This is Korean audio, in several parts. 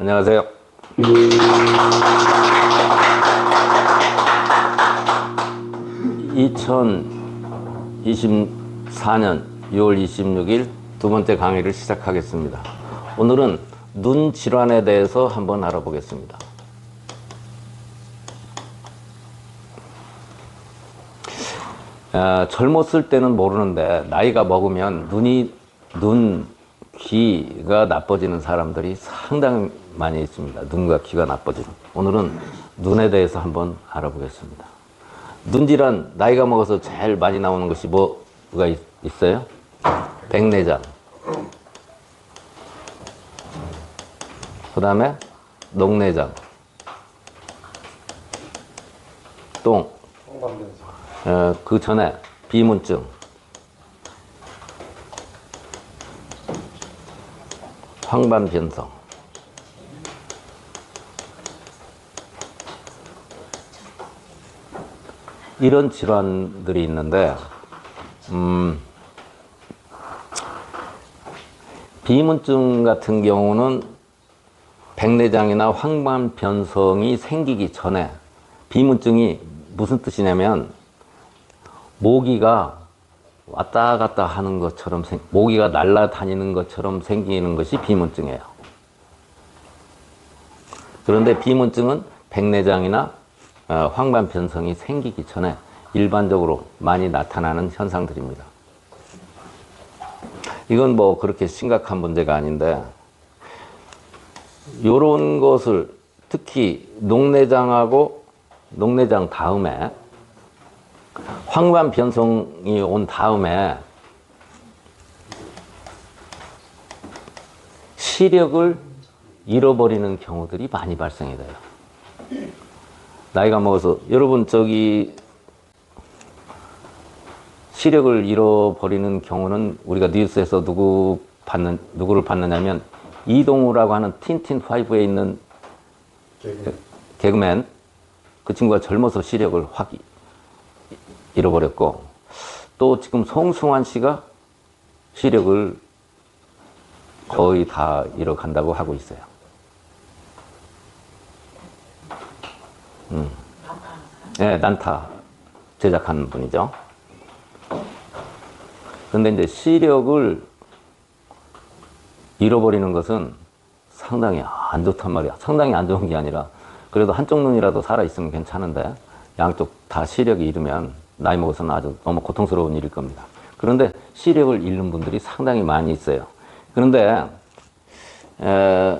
안녕하세요. (2024년 6월 26일) 두 번째 강의를 시작하겠습니다. 오늘은 눈 질환에 대해서 한번 알아보겠습니다. 아, 젊었을 때는 모르는데 나이가 먹으면 눈이 눈 귀가 나빠지는 사람들이 상당히 많이 있습니다. 눈과 귀가 나빠지는. 오늘은 눈에 대해서 한번 알아보겠습니다. 눈질환 나이가 먹어서 제일 많이 나오는 것이 뭐가 있, 있어요? 백내장. 그 다음에 녹내장. 똥. 어, 그 전에 비문증, 황반변성, 이런 질환들이 있는데, 음, 비문증 같은 경우는 백내장이나 황반변성이 생기기 전에 비문증이 무슨 뜻이냐면 모기가 왔다 갔다 하는 것처럼 생, 모기가 날아다니는 것처럼 생기는 것이 비문증이에요. 그런데 비문증은 백내장이나 어, 황반 변성이 생기기 전에 일반적으로 많이 나타나는 현상들입니다. 이건 뭐 그렇게 심각한 문제가 아닌데 이런 것을 특히 녹내장하고 녹내장 다음에 황반 변성이 온 다음에 시력을 잃어버리는 경우들이 많이 발생이 돼요. 나이가 먹어서. 여러분 저기 시력을 잃어버리는 경우는 우리가 뉴스에서 누구 받는 누구를 봤느냐면 이동우라고 하는 틴틴 파이브에 있는 개그맨. 그 친구가 젊어서 시력을 확 잃어버렸고 또 지금 송승환 씨가 시력을 거의 다 잃어간다고 하고 있어요. 음. 네, 난타 제작하는 분이죠. 근데 이제 시력을 잃어버리는 것은 상당히 안 좋단 말이야. 상당히 안 좋은 게 아니라 그래도 한쪽 눈이라도 살아있으면 괜찮은데 양쪽 다 시력이 잃으면 나이 먹어서는 아주 너무 고통스러운 일일 겁니다. 그런데 시력을 잃는 분들이 상당히 많이 있어요. 그런데 에,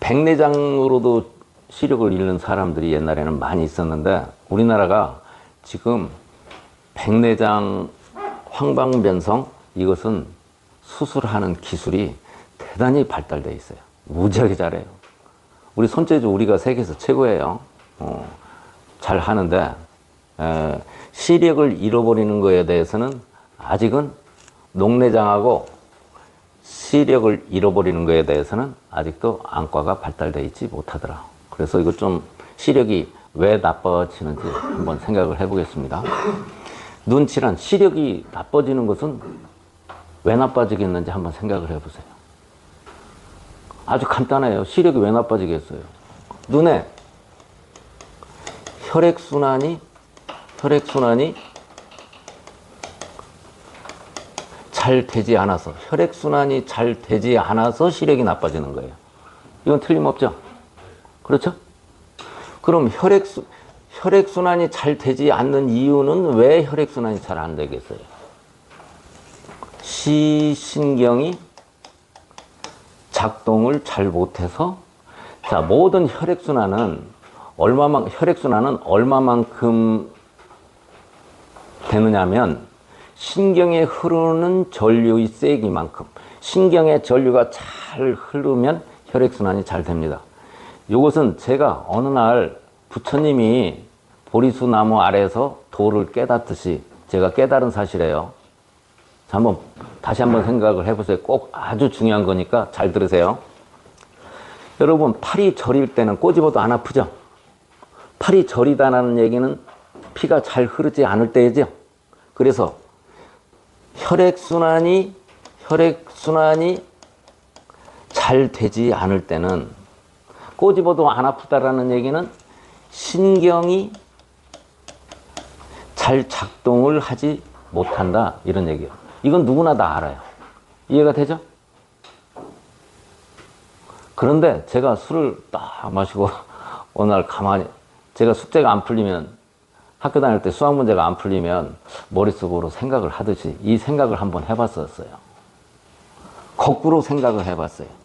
백내장으로도 시력을 잃는 사람들이 옛날에는 많이 있었는데 우리나라가 지금 백내장 황방변성 이것은 수술하는 기술이 대단히 발달되어 있어요. 무지하게 잘해요. 우리 손재주 우리가 세계에서 최고예요. 어, 잘 하는데 에, 시력을 잃어버리는 것에 대해서는 아직은 녹내장하고 시력을 잃어버리는 것에 대해서는 아직도 안과가 발달되어 있지 못하더라. 그래서 이거 좀 시력이 왜 나빠지는지 한번 생각을 해보겠습니다. 눈 질환, 시력이 나빠지는 것은 왜 나빠지겠는지 한번 생각을 해보세요. 아주 간단해요. 시력이 왜 나빠지겠어요? 눈에 혈액순환이, 혈액순환이 잘 되지 않아서, 혈액순환이 잘 되지 않아서 시력이 나빠지는 거예요. 이건 틀림없죠? 그렇죠? 그럼 혈액수, 혈액순환이 잘 되지 않는 이유는 왜 혈액순환이 잘 안 되겠어요? 시신경이 작동을 잘 못해서 자 모든 혈액순환은 얼마만 혈액순환은 얼마만큼 되느냐면 신경에 흐르는 전류의 세기만큼 신경의 전류가 잘 흐르면 혈액순환이 잘 됩니다. 이것은 제가 어느 날 부처님이 보리수 나무 아래에서 도를 깨닫듯이 제가 깨달은 사실이에요. 자, 한번 다시 한번 생각을 해보세요. 꼭 아주 중요한 거니까 잘 들으세요. 여러분 팔이 저릴 때는 꼬집어도 안 아프죠? 팔이 저리다는 얘기는 피가 잘 흐르지 않을 때이죠. 그래서 혈액순환이 혈액순환이 잘잘 되지 않을 때는 꼬집어도 안 아프다라는 얘기는 신경이 잘 작동을 하지 못한다 이런 얘기예요. 이건 누구나 다 알아요. 이해가 되죠? 그런데 제가 술을 딱 마시고 어느 날 가만히 제가 숙제가 안 풀리면 학교 다닐 때 수학 문제가 안 풀리면 머릿속으로 생각을 하듯이 이 생각을 한번 해봤었어요. 거꾸로 생각을 해봤어요.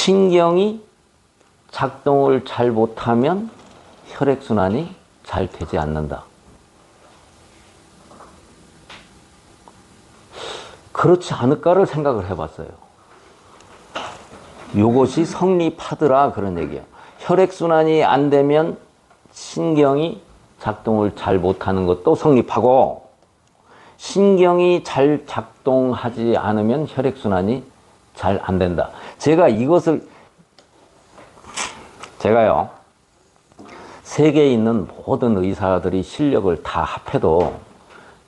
신경이 작동을 잘 못하면 혈액순환이 잘 되지 않는다. 그렇지 않을까를 생각을 해봤어요. 요것이 성립하더라 그런 얘기예요. 혈액순환이 안 되면 신경이 작동을 잘 못하는 것도 성립하고 신경이 잘 작동하지 않으면 혈액순환이 잘 안 된다. 제가 이것을 제가요 세계에 있는 모든 의사들이 실력을 다 합해도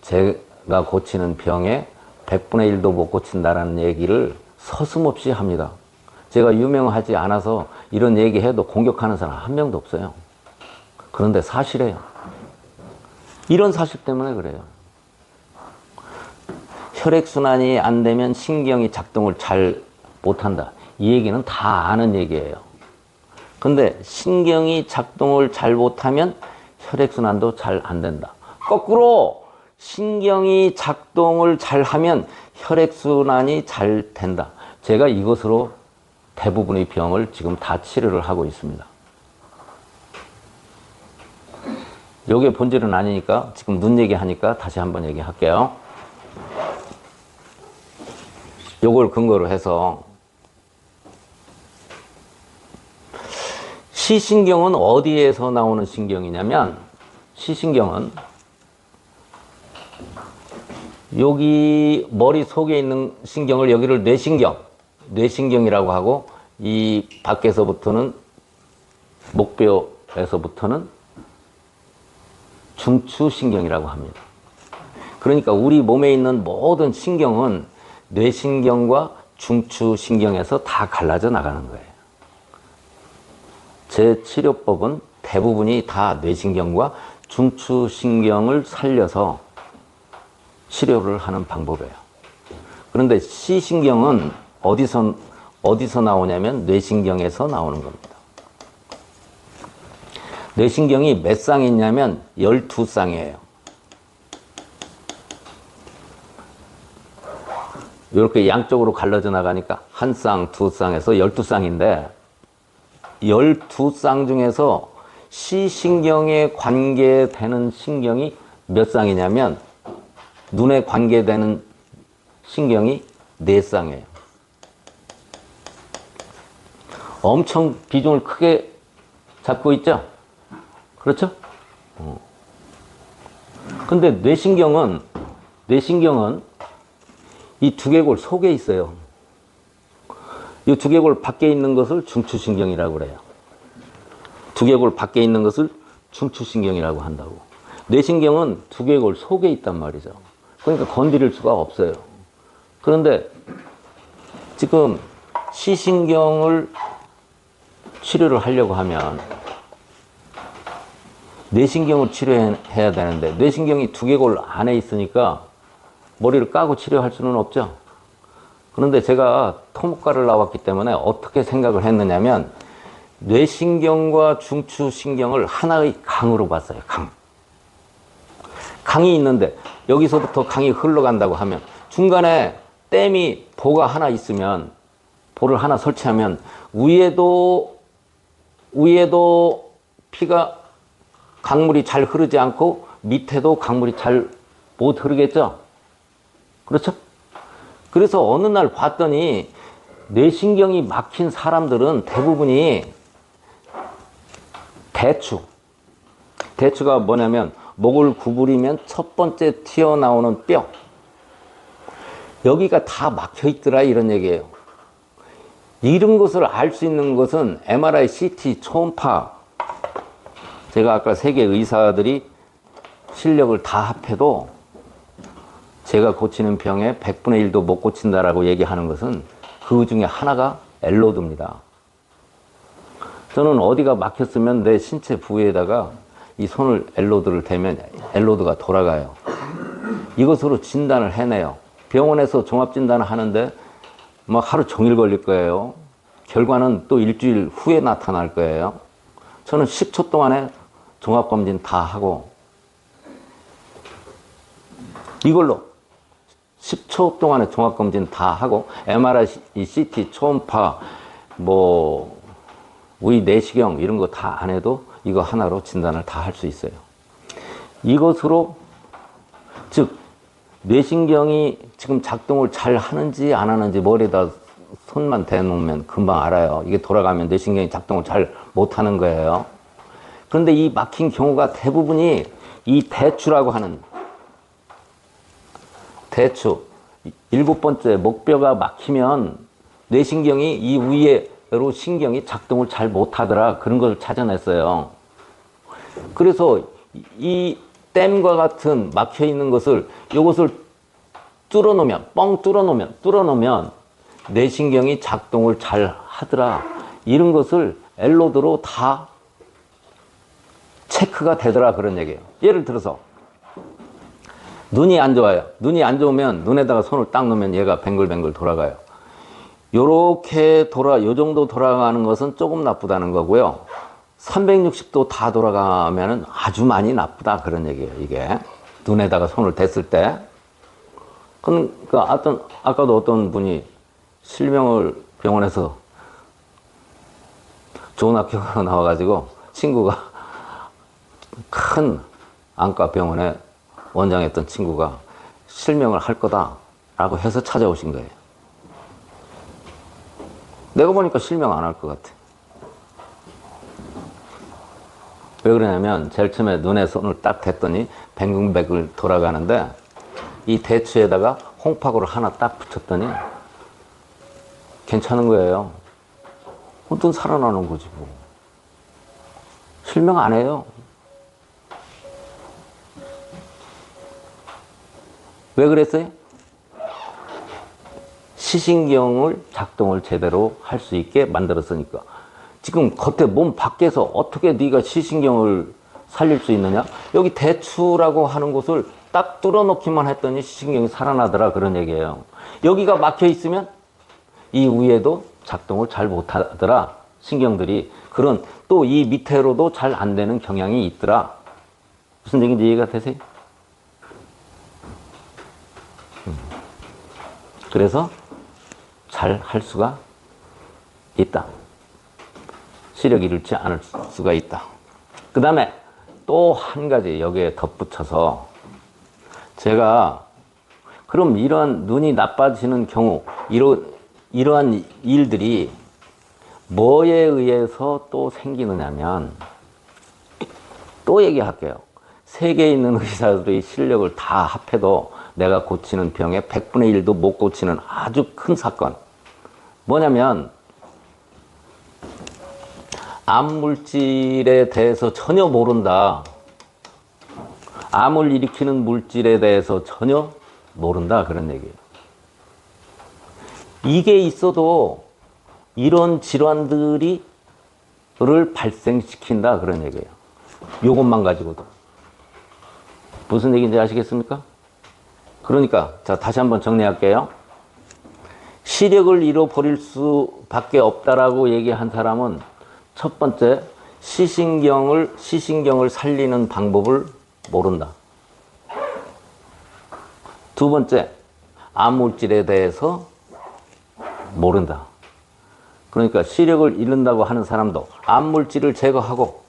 제가 고치는 병에 100분의 1도 못 고친다라는 얘기를 서슴없이 합니다. 제가 유명하지 않아서 이런 얘기해도 공격하는 사람 한 명도 없어요. 그런데 사실이에요. 이런 사실 때문에 그래요. 혈액순환이 안 되면 신경이 작동을 잘 못한다. 이 얘기는 다 아는 얘기예요. 근데 신경이 작동을 잘 못하면 혈액순환도 잘 안 된다. 거꾸로 신경이 작동을 잘 하면 혈액순환이 잘 된다. 제가 이것으로 대부분의 병을 지금 다 치료를 하고 있습니다. 요게 본질은 아니니까 지금 눈 얘기하니까 다시 한번 얘기할게요. 요걸 근거로 해서 시신경은 어디에서 나오는 신경이냐면 시신경은 여기 머리 속에 있는 신경을 여기를 뇌신경, 뇌신경이라고 하고 이 밖에서부터는 목뼈에서부터는 중추신경이라고 합니다. 그러니까 우리 몸에 있는 모든 신경은 뇌신경과 중추신경에서 다 갈라져 나가는 거예요. 제 치료법은 대부분이 다 뇌신경과 중추신경을 살려서 치료를 하는 방법이에요. 그런데 시신경은 어디서, 어디서 나오냐면 뇌신경에서 나오는 겁니다. 뇌신경이 몇 쌍이 있냐면 12쌍이에요. 이렇게 양쪽으로 갈라져 나가니까 한 쌍, 두 쌍에서 12쌍인데 12쌍 중에서 시신경에 관계되는 신경이 몇 쌍이냐면 눈에 관계되는 신경이 4쌍이에요. 엄청 비중을 크게 잡고 있죠? 그렇죠? 어. 근데 뇌신경은, 뇌신경은 이 두개골 속에 있어요. 이 두개골 밖에 있는 것을 중추신경이라고 그래요. 두개골 밖에 있는 것을 중추신경이라고 한다고. 뇌신경은 두개골 속에 있단 말이죠. 그러니까 건드릴 수가 없어요. 그런데 지금 시신경을 치료를 하려고 하면 뇌신경을 치료해야 되는데 뇌신경이 두개골 안에 있으니까 머리를 까고 치료할 수는 없죠. 그런데 제가 토목과를 나왔기 때문에 어떻게 생각을 했느냐면 뇌신경과 중추신경을 하나의 강으로 봤어요. 강. 강이 있는데 여기서부터 강이 흘러간다고 하면 중간에 댐이 보가 하나 있으면 보를 하나 설치하면 위에도 위에도 피가 강물이 잘 흐르지 않고 밑에도 강물이 잘 못 흐르겠죠? 그렇죠? 그래서 어느 날 봤더니 뇌신경이 막힌 사람들은 대부분이 대추. 대추가 뭐냐면 목을 구부리면 첫 번째 튀어나오는 뼈. 여기가 다 막혀 있더라 이런 얘기예요. 이런 것을 알 수 있는 것은 MRI, CT, 초음파. 제가 아까 세계 의사들이 실력을 다 합해도 제가 고치는 병에 100분의 1도 못 고친다라고 얘기하는 것은 그 중에 하나가 엘로드입니다. 저는 어디가 막혔으면 내 신체 부위에다가 이 손을 엘로드를 대면 엘로드가 돌아가요. 이것으로 진단을 해내요. 병원에서 종합진단을 하는데 막 하루 종일 걸릴 거예요. 결과는 또 일주일 후에 나타날 거예요. 저는 10초 동안에 종합검진 다 하고 이걸로 10초 동안에 종합검진 다 하고 MRI, CT, 초음파, 뭐 위 내시경 이런 거 다 안 해도 이거 하나로 진단을 다 할 수 있어요. 이것으로 즉 뇌신경이 지금 작동을 잘 하는지 안 하는지 머리에다 손만 대놓으면 금방 알아요. 이게 돌아가면 뇌신경이 작동을 잘 못하는 거예요. 그런데 이 막힌 경우가 대부분이 이 대추라고 하는 대추 일곱 번째 목뼈가 막히면 뇌신경이 이 위에로 신경이 작동을 잘 못하더라 그런 걸 찾아냈어요. 그래서 이 댐과 같은 막혀 있는 것을 이것을 뚫어 놓으면 뻥 뚫어 놓으면 뚫어 놓으면 뇌신경이 작동을 잘 하더라 이런 것을 엘로드로 다 체크가 되더라 그런 얘기예요. 예를 들어서 눈이 안 좋아요. 눈이 안 좋으면 눈에다가 손을 딱 놓으면 얘가 뱅글뱅글 돌아가요. 요렇게 돌아, 요 정도 돌아가는 것은 조금 나쁘다는 거고요. 360도 다 돌아가면은 아주 많이 나쁘다 그런 얘기예요. 이게 눈에다가 손을 댔을 때. 그, 그 어떤 아까도 어떤 분이 실명을 병원에서 좋은 학교가 나와가지고 친구가 큰 안과 병원에 원장했던 친구가 실명을 할 거다라고 해서 찾아오신 거예요. 내가 보니까 실명 안 할 것 같아. 왜 그러냐면 제일 처음에 눈에 손을 딱 댔더니 뱅글뱅글 돌아가는데 이 대추에다가 홍파구를 하나 딱 붙였더니 괜찮은 거예요. 어떤 살아나는 거지 뭐. 실명 안 해요. 왜 그랬어요? 시신경을 작동을 제대로 할 수 있게 만들었으니까. 지금 겉에 몸 밖에서 어떻게 네가 시신경을 살릴 수 있느냐? 여기 대추라고 하는 곳을 딱 뚫어놓기만 했더니 시신경이 살아나더라 그런 얘기예요. 여기가 막혀 있으면 이 위에도 작동을 잘 못하더라 신경들이 그런 또 이 밑에로도 잘 안 되는 경향이 있더라. 무슨 얘기인지 이해가 되세요? 그래서 잘 할 수가 있다. 시력이 잃지 않을 수가 있다. 그 다음에 또 한 가지 여기에 덧붙여서 제가 그럼 이러한 눈이 나빠지는 경우 이러, 이러한 일들이 뭐에 의해서 또 생기느냐면 또 얘기할게요. 세계에 있는 의사들의 실력을 다 합해도 내가 고치는 병의 100분의 1도 못 고치는 아주 큰 사건. 뭐냐면 암물질에 대해서 전혀 모른다. 암을 일으키는 물질에 대해서 전혀 모른다. 그런 얘기예요. 이게 있어도 이런 질환들이 를 발생시킨다. 그런 얘기예요. 요것만 가지고도. 무슨 얘기인지 아시겠습니까? 그러니까, 자, 다시 한번 정리할게요. 시력을 잃어버릴 수밖에 없다라고 얘기한 사람은 첫 번째, 시신경을, 시신경을 살리는 방법을 모른다. 두 번째, 암물질에 대해서 모른다. 그러니까 시력을 잃는다고 하는 사람도 암물질을 제거하고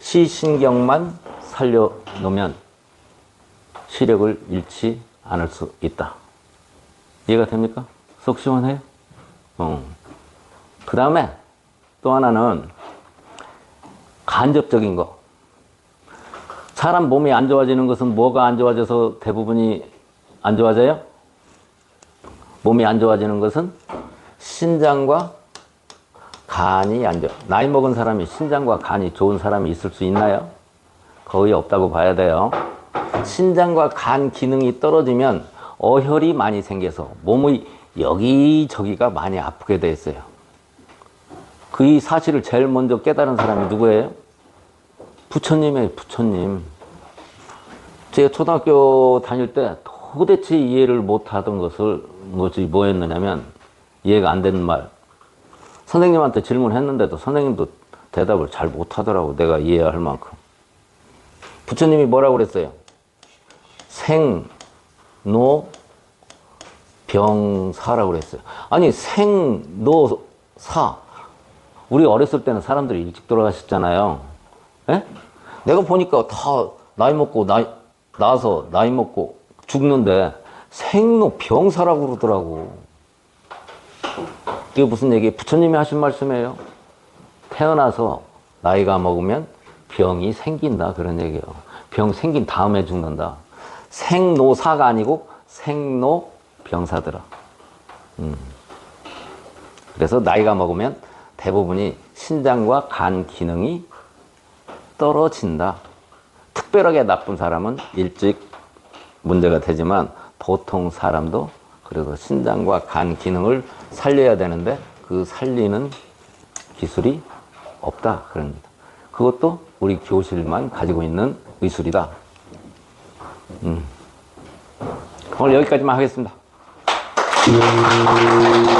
시신경만 살려놓으면 시력을 잃지 않을 수 있다. 이해가 됩니까? 속 시원해요? 어. 그 다음에 또 하나는 간접적인 거. 사람 몸이 안 좋아지는 것은 뭐가 안 좋아져서 대부분이 안 좋아져요? 몸이 안 좋아지는 것은 신장과 간이 안 좋아. 나이 먹은 사람이 신장과 간이 좋은 사람이 있을 수 있나요? 거의 없다고 봐야 돼요. 신장과 간 기능이 떨어지면 어혈이 많이 생겨서 몸의 여기저기가 많이 아프게 돼 있어요. 그 이 사실을 제일 먼저 깨달은 사람이 누구예요? 부처님이에요, 부처님. 제가 초등학교 다닐 때 도대체 이해를 못 하던 것을 뭐지, 뭐였느냐면 이해가 안 되는 말. 선생님한테 질문했는데도 선생님도 대답을 잘 못하더라고. 내가 이해할 만큼. 부처님이 뭐라고 그랬어요? 생, 노, 병사라고 그랬어요. 아니, 생, 노, 사. 우리 어렸을 때는 사람들이 일찍 돌아가셨잖아요. 예? 내가 보니까 다 나이 먹고, 나이, 나서 나이 먹고 죽는데 생로 병사라고 그러더라고. 이게 무슨 얘기? 부처님이 하신 말씀이에요. 태어나서 나이가 먹으면 병이 생긴다. 그런 얘기예요. 병 생긴 다음에 죽는다. 생노사가 아니고 생로병사더라. 음. 그래서 나이가 먹으면 대부분이 신장과 간 기능이 떨어진다. 특별하게 나쁜 사람은 일찍 문제가 되지만 보통 사람도 그래서 신장과 간 기능을 살려야 되는데 그 살리는 기술이 없다 그럽니다. 그것도 우리 교실만 가지고 있는 의술이다. 음. 오늘 여기까지만 하겠습니다.